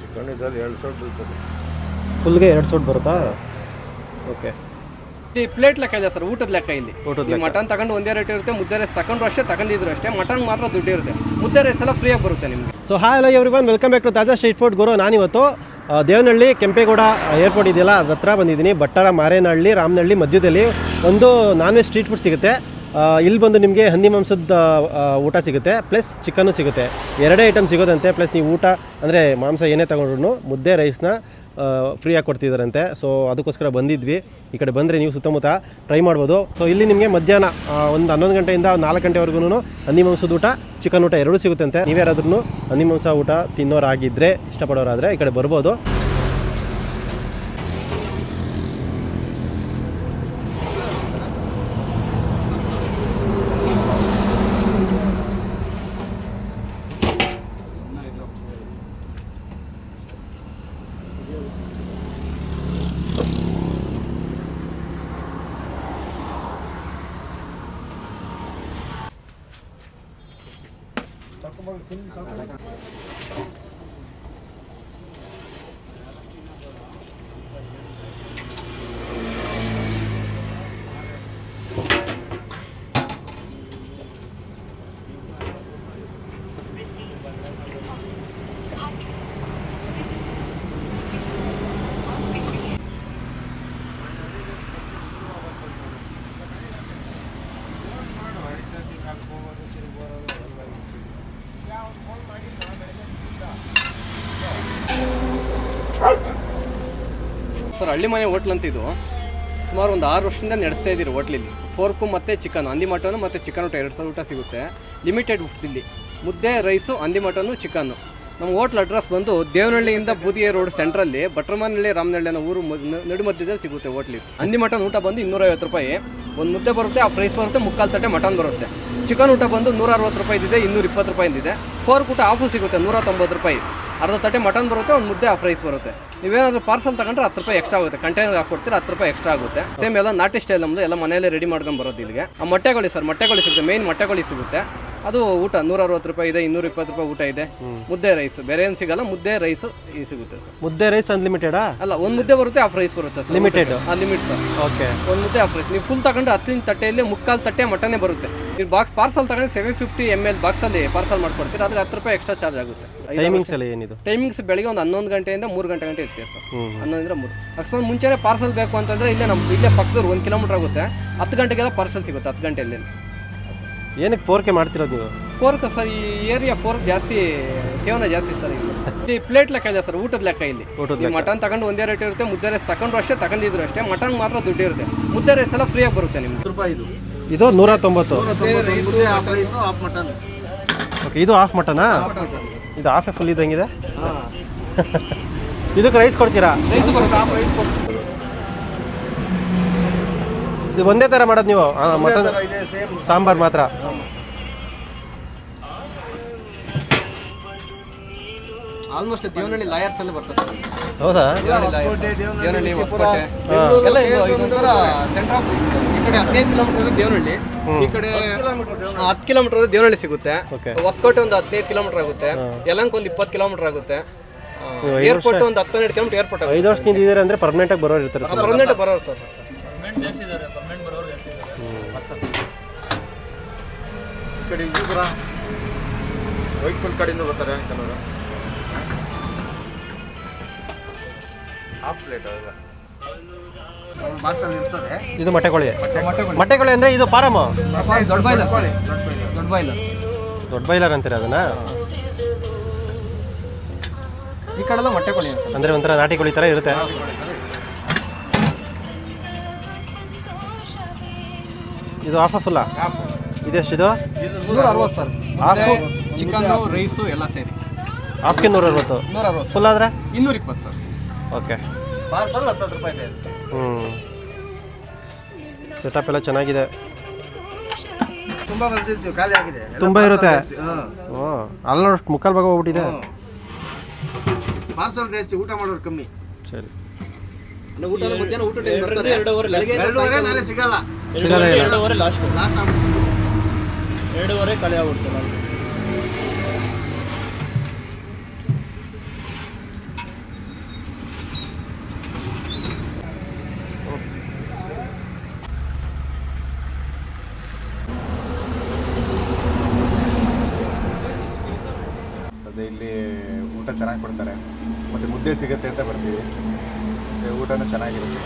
Chicken ಇದ್ರಲ್ಲಿ ಎರಡು ಸಾವಿರ ಬೀಳ್ತದೆ. ಫುಲ್ಗೆ ಎರಡು ಸೋಟ್ ಬರುತ್ತಾ? ಓಕೆ ಈ ಪ್ಲೇಟ್ ಲೆಕ್ಕ ಇದೆ ಸರ್ ಊಟದ ಲೆಕ್ಕ ಇಲ್ಲಿ. ಊಟದ ಮಟನ್ ತಗೊಂಡು ಒಂದೇ ರೇಟ್ ಇರುತ್ತೆ ಮುದ್ದೆ ರೈಸ್ ತಗೊಂಡ್ರು ಅಷ್ಟೇ ತಗೊಂಡಿದ್ರು ಅಷ್ಟೇ ಮಟನ್ ಮಾತ್ರ ದುಡ್ಡು ಇರುತ್ತೆ. ಮುದ್ದೆ ರೈಸ್ ಎಲ್ಲ ಫ್ರೀಯಾಗಿ ಬರುತ್ತೆ ನಿಮಗೆ. So hi hello everyone welcome back to Taaza street food Guru ನಾನಿವತ್ತು ಆ, ದೇವನಹಳ್ಳಿ ಕೆಂಪೇಗೌಡ ಏರ್ಪೋರ್ಟ್ ಇದೆಯಲ್ಲ ಅದ್ರ ಹತ್ರ ಬಂದಿದ್ದೀನಿ. ಬಟ್ಟರ ಮಾರೇನಹಳ್ಳಿ ರಾಮನಹಳ್ಳಿ ಮಧ್ಯದಲ್ಲಿ ಒಂದು ನಾನ್ ವೆಜ್ ಸ್ಟ್ರೀಟ್ ಫುಡ್ ಸಿಗುತ್ತೆ. ಇಲ್ಲಿ ಬಂದು ನಿಮಗೆ ಹಂದಿ ಮಾಂಸದ ಊಟ ಸಿಗುತ್ತೆ, ಪ್ಲಸ್ ಚಿಕನ್ನು ಸಿಗುತ್ತೆ. ಎರಡೇ ಐಟಮ್ ಸಿಗೋದಂತೆ, ಪ್ಲಸ್ ನೀವು ಊಟ, ಅಂದರೆ ಮಾಂಸ ಏನೇ ತೊಗೊಂಡ್ರು ಮುದ್ದೆ ರೈಸ್ನ ಫ್ರೀಯಾಗಿ ಕೊಡ್ತಿದ್ದಾರಂತೆ ಸೊ ಅದಕ್ಕೋಸ್ಕರ ಬಂದಿದ್ವಿ. ಈ ಕಡೆ ಬಂದರೆ ನೀವು ಸುತ್ತಮುತ್ತ ಟ್ರೈ ಮಾಡ್ಬೋದು. ಸೊ ಇಲ್ಲಿ ನಿಮಗೆ ಮಧ್ಯಾಹ್ನ ಒಂದು ಹನ್ನೊಂದು ಗಂಟೆಯಿಂದ ನಾಲ್ಕು ಗಂಟೆವರೆಗೂ ಹಂದಿ ಮಾಂಸದ ಊಟ, ಚಿಕನ್ ಊಟ ಎರಡೂ ಸಿಗುತ್ತಂತೆ. ನೀವ್ಯಾರಾದ್ರೂ ಹಂದಿ ಮಾಂಸ ಊಟ ತಿನ್ನೋರಾಗಿದ್ದರೆ ಇಷ್ಟಪಡೋರಾದರೆ ಈ ಕಡೆ ಬರ್ಬೋದು ಸರ್ ಹಳ್ಳಿ ಮನೆ ಹೋಟ್ಲ್ ಅಂತ ಇದು, ಸುಮಾರು ಒಂದು ಆರು ವರ್ಷದಿಂದ ನಡೆಸ್ತಾ ಇದ್ದೀರಿ ಹೋಟ್ಲಿಲ್ಲಿ. ಫೋರ್ಕು ಮತ್ತು ಚಿಕನ್, ಹಂದಿ ಮಟನು ಮತ್ತು ಚಿಕನ್ ಊಟ ಎರಡು ಸಾವಿರ ಊಟ ಸಿಗುತ್ತೆ. ಲಿಮಿಟೆಡ್ ಇಲ್ಲಿ ಮುದ್ದೆ, ರೈಸು, ಹಂದಿ ಮಟನು ಚಿಕನ್ನು ನಮ್ಮ ಹೋಟ್ಲ್ ಅಡ್ರೆಸ್ ಬಂದು ದೇವನಹಳ್ಳಿಯಿಂದ ಬೂದಿಗೆ ರೋಡ್ ಸೆಂಟ್ರಲ್ಲಿ ಬಟ್ರಮನಹಳ್ಳಿ ರಾಮನಹಳ್ಳಿ ಅನ್ನೋ ಊರು ನಡು ಮಧ್ಯದಲ್ಲಿ ಸಿಗುತ್ತೆ ಹೋಟ್ಲಿ ಹಂದಿ ಮಟನ್ ಊಟ ಬಂದು ಇನ್ನೂರೈವತ್ತು ರೂಪಾಯಿ. ಒಂದು ಮುದ್ದೆ ಬರುತ್ತೆ ಆ ಫ್ರೈಸ್ ಬರುತ್ತೆ, ಮುಕ್ಕಾಲು ತಟ್ಟೆ ಮಟನ್ ಬರುತ್ತೆ. ಚಿಕನ್ ಊಟ ಬಂದು ನೂರ ಅರವತ್ತು ಇದೆ ಇನ್ನೂರ ಇಪ್ಪತ್ತು ರೂಪಾಯಿಂದಿದೆ. ಫೋರ್ಕ್ ಊಟ ಆಫು ಸಿಗುತ್ತೆ ನೂರ ತೊಂಬತ್ತು ರೂಪಾಯಿ. ಅರ್ಧ ತಟ್ಟೆ ಮಟನ್ ಬರುತ್ತೆ, ಒಂದು ಮುದ್ದೆ ಆ ಫ್ರೈಸ್ ಬರುತ್ತೆ. ನೀವೇನಾದ್ರೂ ಪಾರ್ಸಲ್ ತಗೊಂಡ್ರೆ ಹತ್ತು ರೂಪಾಯಿ ಎಕ್ಸ್ಟ್ರಾ ಆಗುತ್ತೆ. ಕಂಟೈನರ್ ಹಾಕೊಡ್ತೀರಾ ಹತ್ತು ರೂಪಾಯಿ ಎಕ್ಸ್ಟ್ರಾ ಆಗುತ್ತೆ. ಸೇಮ್ ಎಲ್ಲ ನಾಟಿ ಸ್ಟೈಲ್ ನಮ್ಮದು ಎಲ್ಲ ಮನೆಯಲ್ಲೇ ರೆಡಿ ಮಾಡ್ಕೊಂಡು ಬರೋದು ಇಲ್ಲಿಗೆ. ಆ ಮೊಟ್ಟೆಗಳು ಸರ್ ಮೊಟ್ಟೆಗಳು ಸಿಗುತ್ತೆ ಮೇನ್ ಮೊಟ್ಟೆಗಳು ಸಿಗುತ್ತೆ. ಅದು ಊಟ ನೂರ ಅರವತ್ತು ರೂಪಾಯಿ ಇದೆ ಇನ್ನೂರ ಇಪ್ಪತ್ತು ರೂಪಾಯಿ ಊಟ ಇದೆ. ಮುದ್ದೆ ರೈಸ್ ಬೇರೆ ಏನು ಸಿಗಲ್ಲ ಮುದ್ದೆ ರೈಸ್ ಈ ಸಿಗುತ್ತೆ ಸರ್. ಮುದ್ದೆ ರೈಸ್ ಅನ್ಲಿಮಿಟೆಡಾ ಅಲ್ಲ ಒಂದು ಮುದ್ದೆ ಬರುತ್ತೆ ಆ ರೈಸ್ ಬರುತ್ತೆ ಸರ್ ಲಿಮಿಟೆಡ್ ಆ ಲಿಮಿಟ್ ಸರ್. ಓಕೆ ಒಂದು ಮುದ್ದೆ ಆ ರೈಸ್ ನೀವು ಫುಲ್ ತಗೊಂಡು ಹತ್ತಿನ ತಟ್ಟೆಯಲ್ಲಿ ಮುಕ್ಕಾಲು ತಟ್ಟೆ ಮಟನೇ ಬರುತ್ತೆ. ನೀವು ಬಾಕ್ಸ್ ಪಾರ್ಸಲ್ ತಗೊಂಡು ಸೆವೆನ್ ಫಿಫ್ಟಿ ಎಂ ಎಲ್ ಬಾಕ್ಸಲ್ಲಿ ಪಾರ್ಸಲ್ ಮಾಡ್ಕೊಡ್ತೀರಾ ಅದಕ್ಕೆ ಹತ್ತು ರೂಪಾಯಿ ಎಕ್ಸ್ಟ್ರಾ ಚಾರ್ಜ್ ಆಗುತ್ತೆ. ಟೈಮಿಂಗ್ಸ್ ಎಲ್ಲ ಏನಿದು? ಟೈಮಿಂಗ್ಸ್ ಬೆಳಿಗ್ಗೆ ಒಂದು ಹನ್ನೊಂದು ಗಂಟೆಯಿಂದ ಮೂರು ಗಂಟೆ ಗಂಟೆ ಇರ್ತೀವಿ ಸರ್. ಹನ್ನೊಂದ್ರ ಹನ್ನೊಂದರಿಂದ ಮೂರು. ಅಕಸ್ಮಾತ್ ಮುಂಚೆನೇ ಪಾರ್ಸಲ್ ಬೇಕು ಅಂತಂದ್ರೆ ಇಲ್ಲೇ ನಮ್ಮ ಇಲ್ಲೇ ಪಕ್ಕದವ್ರು ಒಂದು ಕಿಲೋಮೀಟರ್ ಆಗುತ್ತೆ. ಹತ್ತು ಗಂಟೆಗೆಲ್ಲ ಪಾರ್ಸಲ್ ಸಿಗುತ್ತೆ ಹತ್ತು ಗಂಟೆಯಲ್ಲಿ ಏನಕ್ಕೆ ಪೋರ್ಕೆ ಮಾಡ್ತಿರೋದು ನೀವು? ಫೋರ್ಕ್ ಸರ್ ಈ ಏರಿಯಾ ಫೋರ್ಕ್ ಜಾಸ್ತಿ ಸೇವನೆ ಜಾಸ್ತಿ ಸರ್ ಇಲ್ಲಿ. ಈ ಪ್ಲೇಟ್ ಲೆಕ್ಕ ಇದೆ ಸರ್ ಊಟದ ಲೆಕ್ಕ ಇಲ್ಲಿ. ಊಟದ ಮಟನ್ ತಗೊಂಡು ಒಂದೇ ರೇಟ್ ಇರುತ್ತೆ ಮುದ್ದೆ ರೈಸ್ ತಗೊಂಡ್ರು ಅಷ್ಟೇ ತಗೊಂಡಿದ್ರು ಅಷ್ಟೇ ಮಟನ್ ಮಾತ್ರ ದುಡ್ಡು ಇರುತ್ತೆ. ಮುದ್ದೆ ರೈಸ್ ಎಲ್ಲ ಫ್ರೀಯಾಗಿ ಬರುತ್ತೆ ನಿಮ್ಗೆ ರೂಪಾಯಿ ಇದು. ಇದು ನೂರ ತೊಂಬತ್ತು ಮುದ್ದೆ half rice half mutton okay ಇದು ಆಫ್ ಮಟನಾ ಮಟನ್ ಸರ್ ಇದು ಹಾಫೇ ಫುಲ್ ಇದ್ದಂಗಿದೆ? ಇದಕ್ಕೆ ರೈಸ್ ಕೊಡ್ತೀರಾ? ರೈಸ್ ಬರುತ್ತೆ. ಇದು ಒಂದೇ ತರ ಮಾಡೋದು ನೀವು? ಮಟನ್ ಇದೆ ಸೇಮ್ ಸಾಂಬಾರ್. ಮಾತ್ರ? ಆಲ್ಮೋಸ್ಟ್ ದೇವನಹಳ್ಳಿ ಲಾಯರ್ಸ್ ಅಲ್ಲಿ ಬರ್ತದೆ. ಹೌದಾ? ದೇವನಹಳ್ಳಿ ದೇವನಹಳ್ಳಿ ಹೊಸಕೋಟೆ. ಎಲ್ಲ ಇದು ಇದೊಂಥರ ಸೆಂಟರ್ ಆಫ್ ಈ ಕಡೆ ಹದಿನೈದು ಕಿಲೋಮೀಟರ್ ದೇವನಹಳ್ಳಿ. ಈ ಕಡೆ ಹತ್ತು ಕಿಲೋಮೀಟರ್ ದೇವನಹಳ್ಳಿ. ಸಿಗುತ್ತೆ. ಹೊಸಕೋಟೆ ಒಂದು ಹದಿನೈದು ಕಿಲೋಮೀಟರ್ ಆಗುತ್ತೆ. ಯಲಂಕ ಒಂದು ಇಪ್ಪತ್ತು ಕಿಲೋಮೀಟರ್ ಆಗುತ್ತೆ. ಏರ್ಪೋರ್ಟ್ ಒಂದು ಹತ್ತೆರಡು ಕಿಲೋಮೀಟರ್ ಏರ್ಪೋರ್ಟ್ ಐದು ವರ್ಷದಿಂದ ಅಂದ್ರೆ ಪರ್ಮನೆಂಟ್ ಆಗಿ ಬರೋರು ಇರ್ತಾರೆ ಪರ್ಮನೆಂಟ್ ಬರೋರು ಸರ್. ಈ ಕಡೆ ಇಬ್ಬರ ವೈಟ್ಫುಲ್ ಕಡೆಯಿಂದ ಬರ್ತಾರೆ ಕೆಲವರು. ಹಾಫ್ ಪ್ಲೇಟ್ ಅವೆಲ್ಲ. ಇರ್ತದೆ. ಇದು ಮೊಟ್ಟೆ ಕೋಳಿ. ಅಂದ್ರೆ ಅಂದರೆ ಇದು ಪಾರಮ್ ದೊಡ್ಡ ಬಾಯ್ಲರ್ ದೊಡ್ಡ ಬಾಯ್ಲರ್. ದೊಡ್ಡ ಬೈಲರ್ ಅಂತೀರ ಅದನ್ನ? ಈ ಕಡೆಲ್ಲ ಮೊಟ್ಟೆ ಕೋಳಿ ಅಂದರೆ ಒಂಥರ ನಾಟಿ ಕೋಳಿ ಥರ ಇರುತ್ತೆ. ಇದು ಆಫ್ ಅಲ್ಲ ಇದೆಷ್ಟಿದು ನೂರ ಅರವತ್ತು ಸರ್. ಹಾಫು ಚಿಕನ್ ರೈಸು ಎಲ್ಲ ಸೇರಿ. ಹಾಫ್ಗೆ ನೂರ ಅರವತ್ತು ನೂರ ಅರವತ್ತು ಫುಲ್ ಆದರೆ? ಇನ್ನೂರ ಇಪ್ಪತ್ತು ಸರ್ ಓಕೆ ಪಾರ್ಸಲ್ ಹತ್ತತ್ತು ರೂಪಾಯಿ ಇದೆ. ಹ್ಞೂ ಸೆಟಪ್ ಎಲ್ಲ ಚೆನ್ನಾಗಿದೆ. ತುಂಬ ಬರ್ತಿರ್ತೀವಿ ಖಾಲಿ ಆಗಿದೆ. ತುಂಬ ಇರುತ್ತೆ? ಅಲ್ಲ ಹ್ಞೂ ಅಲ್ಲಿ ನೋಡಿ ಮುಕ್ಕಾಲು ಭಾಗ ಹೋಗ್ಬಿಟ್ಟಿದೆ. ಪಾರ್ಸಲ್ ಜಾಸ್ತಿ ಊಟ ಮಾಡೋರು ಕಮ್ಮಿ. ಸರಿ. ಮಧ್ಯಾಹ್ನ ಊಟ ಟೈಮ್ ಬರ್ತಾರೆ. ಅವರ್ ಲಾಸ್ಟ್ ಇಲ್ಲಿ ಊಟ ಚೆನ್ನಾಗಿ ಕೊಡ್ತಾರೆ. ಮತ್ತೆ ಮುದ್ದೆ ಸಿಗುತ್ತೆ ಅಂತ ಬರ್ತೀವಿ. ಮತ್ತೆ ಊಟನೂ ಚೆನ್ನಾಗಿರುತ್ತೆ.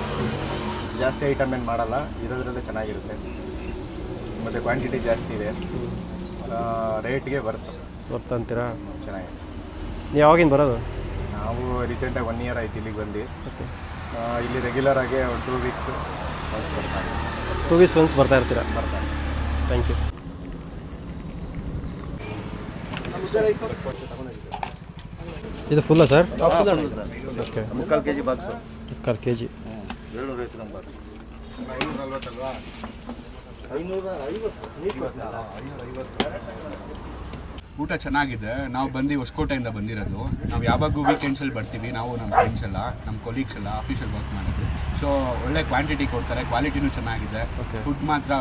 ಜಾಸ್ತಿ ಐಟಮ್ ಏನು ಮಾಡಲ್ಲ ಇರೋದ್ರಲ್ಲೇ ಚೆನ್ನಾಗಿರುತ್ತೆ. ಮತ್ತು ಕ್ವಾಂಟಿಟಿ ಜಾಸ್ತಿ ಇದೆ. ರೇಟ್ಗೆ ಬರುತ್ತೆ. ಬರ್ತಾ ಅಂತೀರಾ? ಚೆನ್ನಾಗಿದೆ ನೀವು ಯಾವಾಗಿಂದ ಬರೋದು? ನಾವು ರೀಸೆಂಟಾಗಿ ಒನ್ ಇಯರ್ ಆಯ್ತು ಇಲ್ಲಿಗೆ ಬಂದು. ಆ, ಇಲ್ಲಿ ರೆಗ್ಯುಲರ್ ಆಗಿ ಒಂದು ಟೂ ವೀಕ್ಸು ಒನ್ಸ್ ಬರ್ತಾರೆ ಟೂ ವೀಕ್ಸ್ ಒನ್ಸ್ ಬರ್ತಾ ಇರ್ತೀರಾ? ಬರ್ತಾರೆ ಥ್ಯಾಂಕ್ ಯು ಇದು ಫುಲ್ಲ ಸರ್ ಓಕೆ ಮುಕ್ಕಾಲು ಕೆ ಜಿ ಬಾಕ್ಸ್ ಮುಕ್ಕಾಲು ಕೆ ಜಿ ಏಳ್ನೂರ ಐವತ್ತು ಗ್ರಾಮ್ ಬಾಕ್ಸ್ ಊಟ ಚೆನ್ನಾಗಿದೆ. ನಾವು ಬಂದು ಹೊಸಕೋಟೆಯಿಂದ ಬಂದಿರೋದು. ನಾವು ಯಾವಾಗೂ ವೀಕೆಂಡ್ಸಲ್ಲಿ ಬರ್ತೀವಿ. ನಾವು ನಮ್ಮ ಫ್ರೆಂಡ್ಸ್ ಎಲ್ಲ ನಮ್ಮ ಕೊಲೀಗ್ಸ್ ಎಲ್ಲ ಆಫೀಸಲ್ಲಿ ವರ್ಕ್ ಮಾಡೋದು. ಸೊ ಒಳ್ಳೆ ಕ್ವಾಂಟಿಟಿ ಕೊಡ್ತಾರೆ. ಕ್ವಾಲಿಟಿನೂ ಚೆನ್ನಾಗಿದೆ. ಫುಡ್ ಮಾತ್ರ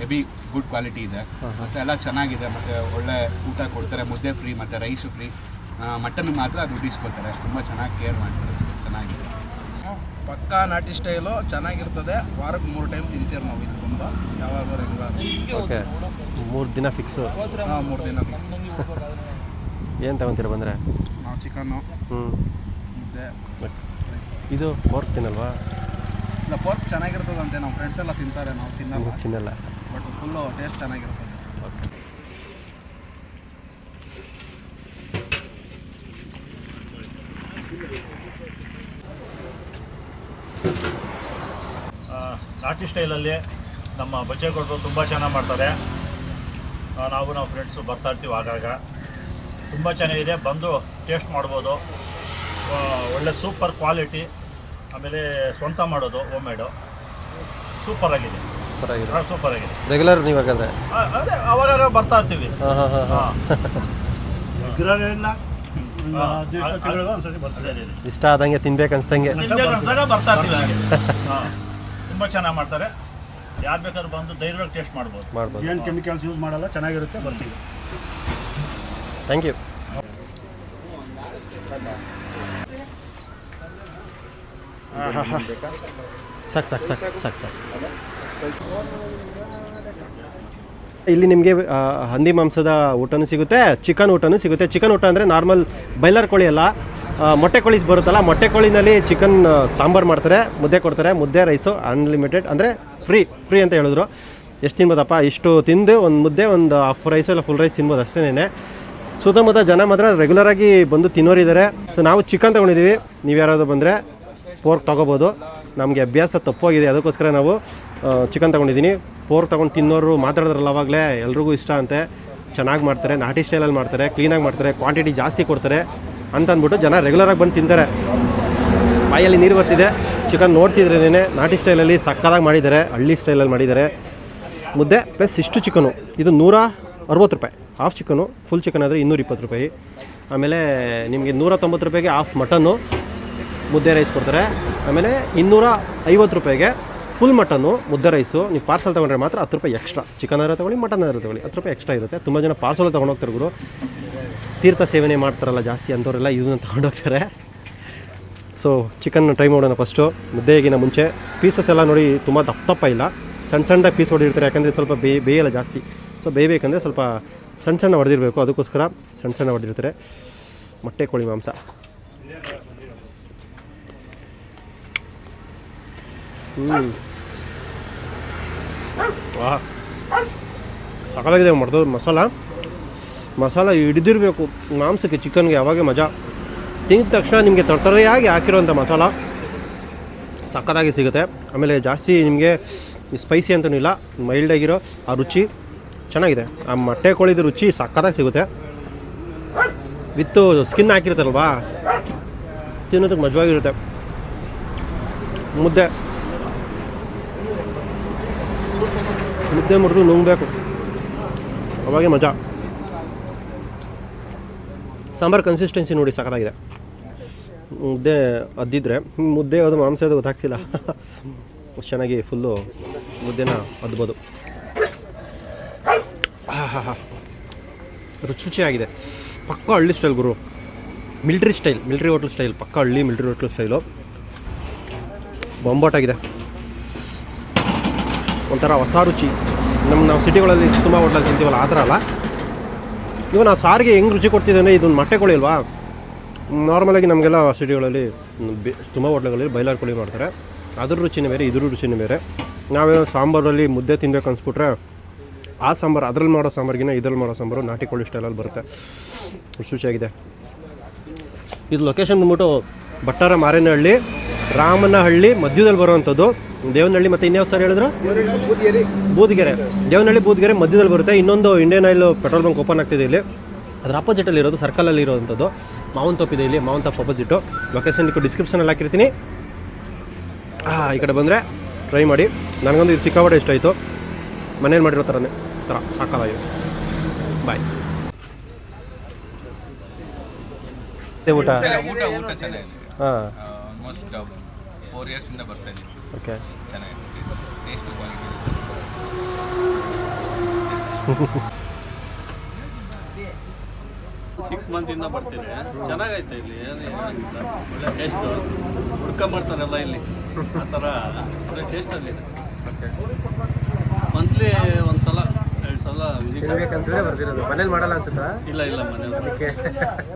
ಹೆವಿ ಗುಡ್ ಕ್ವಾಲಿಟಿ ಇದೆ. ಮತ್ತೆ ಎಲ್ಲ ಚೆನ್ನಾಗಿದೆ. ಮತ್ತು ಒಳ್ಳೆ ಊಟ ಕೊಡ್ತಾರೆ. ಮುದ್ದೆ ಫ್ರೀ ಮತ್ತು ರೈಸು ಫ್ರೀ ಮಟನ್ ಮಾತ್ರ ಅದು ಉಡಿಸ್ಕೊಳ್ತಾರೆ ಅಷ್ಟು ತುಂಬ ಚೆನ್ನಾಗಿ ಕೇರ್ ಮಾಡ್ತಾರೆ. ಚೆನ್ನಾಗಿದೆ. ಪಕ್ಕಾ ನಾಟಿ ಸ್ಟೈಲು ಚೆನ್ನಾಗಿರ್ತದೆ. ವಾರಕ್ಕೆ ಮೂರು ಟೈಮ್ ತಿಂತೀವಿ ನಾವು ಇದು ಬಂದು ಯಾವಾಗ ರೆಗ್ಯುಲರ್ ಓಕೆ. ಮೂರು ದಿನ ಫಿಕ್ಸ್ ಹಾಂ ಮೂರು ದಿನ ಫಿಕ್ಸ್ ಏನು ತಗೊಂತೀರ ಬಂದರೆ? ನಾವು ಚಿಕನ್ನು ಹ್ಞೂ ಮುದ್ದೆ ಇದು ಪೋರ್ಕ್ ತಿನ್ನಲ್ವಾ? ಇಲ್ಲ ಪೋರ್ಕ್ ಚೆನ್ನಾಗಿರ್ತದಂತೆ. ನಮ್ಮ ಫ್ರೆಂಡ್ಸ್ ಎಲ್ಲ ತಿಂತಾರೆ. ನಾವು ತಿನ್ನಲ್ಲ. ತಿನ್ನಲ್ಲ. ಬಟ್ ಫುಲ್ಲು ಟೇಸ್ಟ್ ಚೆನ್ನಾಗಿರ್ತದೆ ಆ, ನಾಟಿ ಸ್ಟೈಲಲ್ಲಿ ನಮ್ಮ ಬಚ್ಚೇಗೌಡರು ತುಂಬ ಚೆನ್ನಾಗಿ ಮಾಡ್ತಾರೆ. ನಾವು ನಾವು ಫ್ರೆಂಡ್ಸು ಬರ್ತಾಯಿರ್ತೀವಿ ಆಗಾಗ. ತುಂಬ ಚೆನ್ನಾಗಿದೆ ಬಂದು ಟೇಸ್ಟ್ ಮಾಡ್ಬೋದು. ಒಳ್ಳೆ ಸೂಪರ್ ಕ್ವಾಲಿಟಿ ಆಮೇಲೆ ಸ್ವಂತ ಮಾಡೋದು ಹೋಮ್ ಮೇಡು ಸೂಪರ್ ಆಗಿದೆ. ಸೂಪರ್ ಆಗಿದೆ. ರೆಗ್ಯುಲರ್ ನೀವು ಹಾಗಾದ್ರೆ? ಅದೇ ಅವಾಗ ಬರ್ತಾ ಇರ್ತೀವಿ. ಹಾಂ ಹಾಂ ಹಾಂ ಹಾಂ. ಇಷ್ಟ ಆದಂಗೆ ತಿನ್ಬೇಕು ಅನ್ಸ್ತಂಗೆ ತುಂಬಾ ಬರ್ತಾ ಇರ್ತೀವಿ ಹಾಗೆ ಹಾಂ ತುಂಬ ಚೆನ್ನಾಗಿ ಮಾಡ್ತಾರೆ. ಯಾರು ಬೇಕಾದ್ರೂ ಬಂದು ಧೈರ್ಯವಾಗಿ ಟೇಸ್ಟ್ ಮಾಡ್ಬೋದು. ಮಾಡ್ಬೋದು. ಏನು ಕೆಮಿಕಲ್ಸ್ ಯೂಸ್ ಮಾಡಲ್ಲ ಚೆನ್ನಾಗಿರುತ್ತೆ ಬರ್ತೀವಿ. ಥ್ಯಾಂಕ್ ಯು ಸಾಕು ಸಾಕು ಸಾಕು ಸಾಕು ಸಾಕು. ಇಲ್ಲಿ ನಿಮಗೆ ಹಂದಿ ಮಾಂಸದ ಊಟನೂ ಸಿಗುತ್ತೆ, ಚಿಕನ್ ಊಟನೂ ಸಿಗುತ್ತೆ. ಚಿಕನ್ ಊಟ ಅಂದರೆ ನಾರ್ಮಲ್ ಬೈಲರ್ ಕೋಳಿ ಅಲ್ಲ ಮೊಟ್ಟೆ ಕೋಳಿ ಬರುತ್ತಲ್ಲ, ಮೊಟ್ಟೆ ಕೋಳಿನಲ್ಲಿ ಚಿಕನ್ ಸಾಂಬಾರು ಮಾಡ್ತಾರೆ, ಮುದ್ದೆ ಕೊಡ್ತಾರೆ, ಮುದ್ದೆ, ರೈಸು ಅನ್ಲಿಮಿಟೆಡ್ ಅಂದರೆ ಫ್ರೀ ಫ್ರೀ ಅಂತ ಹೇಳಿದ್ರು. ಎಷ್ಟು ತಿನ್ಬೋದಪ್ಪ? ಇಷ್ಟು ತಿಂದು ಒಂದು ಮುದ್ದೆ, ಒಂದು ಹಾಫ್ ರೈಸು ಇಲ್ಲ ಫುಲ್ ರೈಸ್ ತಿನ್ಬೋದು ಅಷ್ಟೇನೆ ಸುತ್ತಮುತ್ತ ಜನ ಮಾತ್ರ ರೆಗ್ಯುಲರಾಗಿ ಬಂದು ತಿನ್ನೋರಿದ್ದಾರೆ. ಸೊ ನಾವು ಚಿಕನ್ ತೊಗೊಂಡಿದ್ದೀವಿ ನೀವು ಯಾರಾದರೂ ಬಂದರೆ ಪೋರ್ಕ್ ತೊಗೋಬೋದು. ನಮಗೆ ಅಭ್ಯಾಸ ತಪ್ಪೋಗಿದೆ ಅದಕ್ಕೋಸ್ಕರ ನಾವು ಚಿಕನ್ ತೊಗೊಂಡಿದ್ದೀನಿ ಪೋರ್ಕ್ ತೊಗೊಂಡು ತಿನ್ನೋರು ಮಾತಾಡಿದ್ರಲ್ಲ ಅವಾಗಲೇ ಎಲ್ರಿಗೂ ಇಷ್ಟ ಅಂತೆ. ಚೆನ್ನಾಗಿ ಮಾಡ್ತಾರೆ, ನಾಟಿ ಸ್ಟೈಲಲ್ಲಿ ಮಾಡ್ತಾರೆ ಕ್ಲೀನಾಗಿ ಮಾಡ್ತಾರೆ ಕ್ವಾಂಟಿಟಿ ಜಾಸ್ತಿ ಕೊಡ್ತಾರೆ ಅಂತ ಅಂದ್ಬಿಟ್ಟು ಜನ ರೆಗ್ಯುಲರಾಗಿ ಬಂದು ತಿಂತಾರೆ. ಬಾಯಲ್ಲಿ ನೀರು ಬರ್ತಿದೆ. ಚಿಕನ್ ನೋಡ್ತಿದ್ರೇನೆ ನಾಟಿ ಸ್ಟೈಲಲ್ಲಿ ಸಕ್ಕದಾಗಿ ಮಾಡಿದ್ದಾರೆ, ಹಳ್ಳಿ ಸ್ಟೈಲಲ್ಲಿ ಮಾಡಿದ್ದಾರೆ. ಮುದ್ದೆ ಪ್ಲಸ್ ಇಷ್ಟು ಚಿಕನು ಇದು ನೂರ ಅರವತ್ತು ರೂಪಾಯಿ. ಹಾಫ್ ಚಿಕನು ಫುಲ್ ಚಿಕನ್ ಆದರೆ ಇನ್ನೂರ ಇಪ್ಪತ್ತು ರೂಪಾಯಿ. ಆಮೇಲೆ ನಿಮಗೆ ನೂರ ತೊಂಬತ್ತು ರೂಪಾಯಿಗೆ ಹಾಫ್ ಮಟನ್ನು ಮುದ್ದೆ ರೈಸ್ ಕೊಡ್ತಾರೆ. ಆಮೇಲೆ ಇನ್ನೂರ ಐವತ್ತು ರೂಪಾಯಿಗೆ ಫುಲ್ ಮಟನ್ನು ಮುದ್ದೆ ರೈಸು ನೀವು ಪಾರ್ಸಲ್ ತೊಗೊಂಡ್ರೆ ಮಾತ್ರ ಹತ್ತು ರೂಪಾಯಿ ಎಕ್ಸ್ಟ್ರಾ ಚಿಕನ್ ಆದರೆ ತೊಗೊಳ್ಳಿ ಮಟನ್ ಆದರೆ ತೊಗೊಳ್ಳಿ, ಹತ್ತು ರೂಪಾಯಿ ಎಕ್ಸ್ಟ್ರಾ ಇರುತ್ತೆ. ತುಂಬ ಜನ ಪಾರ್ಸಲ್ ತೊಗೊಂಡೋಗ್ತಾರೆ ಗುರು. ತೀರ್ಥ ಸೇವನೆ ಮಾಡ್ತಾರಲ್ಲ ಜಾಸ್ತಿ ಅಂಥವರೆಲ್ಲ ಇದನ್ನ ತೊಗೊಂಡೋಗ್ತಾರೆ ಸೊ ಚಿಕನ್ ಟ್ರೈ ಮಾಡೋಣ ಫಸ್ಟು ಮುದ್ದೆಗಿನ ಮುಂಚೆ ಪೀಸಸ್ ಎಲ್ಲ ನೋಡಿ ತುಂಬ ದಪ್ಪ ದಪ್ಪ ಇಲ್ಲ. ಸಣ್ಣ ಸಣ್ಣದಾಗಿ ಪೀಸ್ ಹೊಡಿರ್ತಾರೆ ಯಾಕಂದರೆ ಸ್ವಲ್ಪ ಬೇ, ಬೇಯಲ್ಲ ಜಾಸ್ತಿ. ಸೊ ಬೇಯಬೇಕಂದ್ರೆ ಸ್ವಲ್ಪ ಸಣ್ಣ ಸಣ್ಣ ಹೊಡೆದಿರಬೇಕು, ಅದಕ್ಕೋಸ್ಕರ ಸಣ್ಣ ಸಣ್ಣ ಹೊಡೆದಿರ್ತಾರೆ. ಮೊಟ್ಟೆ, ಕೋಳಿ, ಮಾಂಸ. ಹ್ಞೂ ವಾ ಸಕಲಾಗಿದೆ ಮಾಡ್ದು ಮಸಾಲ. ಮಸಾಲ ಹಿಡಿದಿರಬೇಕು. ಮಾಂಸಕ್ಕೆ ಚಿಕನ್ಗೆ ಯಾವಾಗೇ ಮಜಾ. ತಿಂದ ತಕ್ಷಣ ನಿಮಗೆ ತರತರೆಯಾಗಿ ಹಾಕಿರೋಂಥ ಮಸಾಲ. ಸಕ್ಕತ್ತಾಗಿ ಸಿಗುತ್ತೆ. ಆಮೇಲೆ ಜಾಸ್ತಿ ನಿಮಗೆ ಸ್ಪೈಸಿ ಅಂತಲೂ ಇಲ್ಲ. ಮೈಲ್ಡಾಗಿರೋ ಆ ರುಚಿ ಚೆನ್ನಾಗಿದೆ. ಆ ಮೊಟ್ಟೆ ಕೋಳಿದ ರುಚಿ ಸಕ್ಕತ್ತಾಗಿ ಸಿಗುತ್ತೆ. ವಿತ್ತು ಸ್ಕಿನ್ ಹಾಕಿರ್ತಾರಲ್ವಾ? ತಿನ್ನೋದಕ್ಕೆ ಮಜವಾಗಿರುತ್ತೆ. ಮುದ್ದೆ. ಮುದ್ದೆ ಮುರಿದು ನುಂಗಬೇಕು. ಅವಾಗೆ ಮಜಾ. ಸಾಂಬಾರು ಕನ್ಸಿಸ್ಟೆನ್ಸಿ ನೋಡಿ ಸಕಲಾಗಿದೆ ಮುದ್ದೆ ಅದ್ದಿದ್ರೆ, ಮುದ್ದೆ ಅದು ಮಾಂಸ ಅದು ಗೊತ್ತಾಗ್ತಿಲ್ಲ ಚೆನ್ನಾಗಿ ಫುಲ್ಲು ಮುದ್ದೆನ ಅದ್ಬೋದು. ಆಹಾಹಾ. ರುಚಿ ರುಚಿಯಾಗಿದೆ ಪಕ್ಕ ಹಳ್ಳಿ ಸ್ಟೈಲ್ ಗುರು. Military style military hotel style ಪಕ್ಕ ಹಳ್ಳಿ ಮಿಲ್ಟ್ರಿ ಹೋಟ್ಲ್ ಸ್ಟೈಲು ಬೊಂಬಾಟಾಗಿದೆ ಒಂಥರ ಹೊಸ ರುಚಿ. ನಮ್ಮ ನಾವು ಸಿಟಿಗಳಲ್ಲಿ ತುಂಬ ಹೋಟ್ಲಲ್ಲಿ ತಿಂತೀವಲ್ಲ, ಆ ಥರ ಅಲ್ಲ. ಇವಾಗ ನಾವು ಸಾರಿಗೆ ಹೆಂಗೆ ರುಚಿ ಕೊಡ್ತಿದ್ದೆ ಅಂದರೆ ಇದೊಂದು ಮೊಟ್ಟೆ ಕೋಳಿ ಅಲ್ವಾ? ನಾರ್ಮಲಾಗಿ ನಮಗೆಲ್ಲ ಸಿಟಿಗಳಲ್ಲಿ ಬೆ, ತುಂಬ ಹೋಟ್ಲುಗಳಲ್ಲಿ ಬೈಲಾರ್ ಕೋಳಿ ಮಾಡ್ತಾರೆ. ಅದ್ರ ರುಚಿನೇ ಬೇರೆ, ಇದ್ರ ರುಚಿನೇ ಬೇರೆ. ನಾವೇನೋ ಸಾಂಬಾರಲ್ಲಿ ಮುದ್ದೆ ತಿನ್ಬೇಕು ಅನ್ಸ್ಬಿಟ್ರೆ, ಆ ಸಾಂಬಾರು ಅದ್ರಲ್ಲಿ ಮಾಡೋ ಸಾಂಬಾರಿಗಿನ ಇದ್ರಲ್ಲಿ ಮಾಡೋ ಸಾಂಬಾರು ನಾಟಿ ಕೋಳಿ ಸ್ಟೈಲಲ್ಲಿ ಬರುತ್ತೆ. ರುಚಿ ರುಚಿಯಾಗಿದೆ ಇದು ಲೊಕೇಶನ್ ಬಂದ್ಬಿಟ್ಟು ಭಟ್ಟಾರ ಮಾರೇನಹಳ್ಳಿ ರಾಮನಹಳ್ಳಿ ಮಧ್ಯದಲ್ಲಿ ಬರುವಂಥದ್ದು. ದೇವನಹಳ್ಳಿ ಮತ್ತೆ ಇನ್ಯಾವ್ದು ಸರ್ ಹೇಳಿದ್ರು? ಬೂದಿಗೆರೆ. ದೇವನಹಳ್ಳಿ ಬೂದಿಗೆರೆ ಮಧ್ಯದಲ್ಲಿ ಬರುತ್ತೆ. ಇನ್ನೊಂದು Indian Oil petrol bunk open ಆಗ್ತಿದೆ ಇಲ್ಲಿ. ಅದ್ರ ಅಪೋಸಿಟಲ್ಲಿ ಇರೋದು ಸರ್ಕಲಲ್ಲಿ ಇರೋವಂಥದ್ದು. ಮಾವನ್ ತೋಪಿದೆ ಇದೆ ಇಲ್ಲಿ ಮಾವನ್ ತಪ್ಪು ಅಪೋಸಿಟು ಲೊಕೇಶನ್ ಡಿಸ್ಕ್ರಿಪ್ಷನ್ ಡಿಸ್ಕ್ರಿಪ್ಷನಲ್ಲಿ ಹಾಕಿರ್ತೀನಿ. ಆ, ಈ ಕಡೆ ಬಂದರೆ ಟ್ರೈ ಮಾಡಿ. ನನಗೊಂದು ಇದು ಸಿಕ್ಕಾಪಟ್ಟೆ ಇಷ್ಟ ಆಯಿತು. ಮನೇಲಿ ಮಾಡಿರೋ ಥರನೇ ಥರ ಸಾಕಾಗಿದೆ ಬಾಯ್ ಊಟ? ಊಟ ಊಟ ಚೆನ್ನಾಗಿದೆ. ಹಾಂ. ಆಲ್ಮೋಸ್ಟ್ ಫೋರ್ ಇಯರ್ಸಿಂದ ಬರ್ತಾ ಓಕೆ ಟೇಸ್ಟು ಕ್ವಾಲಿಟಿ ಸಿಕ್ಸ್ ಮಂತಿಂದ ಬರ್ತೀನಿ ಚೆನ್ನಾಗೈತೆ ಇಲ್ಲಿ ಏನು ಏನಿಲ್ಲ ಒಳ್ಳೆ ಟೇಸ್ಟು ಹುಡ್ಕ ಮಾಡ್ತಾರಲ್ಲ ಇಲ್ಲಿ. ಆ ಥರ ಒಳ್ಳೆ ಟೇಸ್ಟಲ್ಲಿದೆ ಮಂತ್ಲಿ ಒಂದು ಸಲ ಎರಡು ಸಲ ವಿಸಿಟ್ ಅನ್ಸಿದ್ರೆ ಬರ್ದಿರೋದು ಮನೇಲಿ ಮಾಡಲ್ಲ ಅನ್ಸುತ್ತಾ? ಇಲ್ಲ ಇಲ್ಲ ಮನೇಲಿ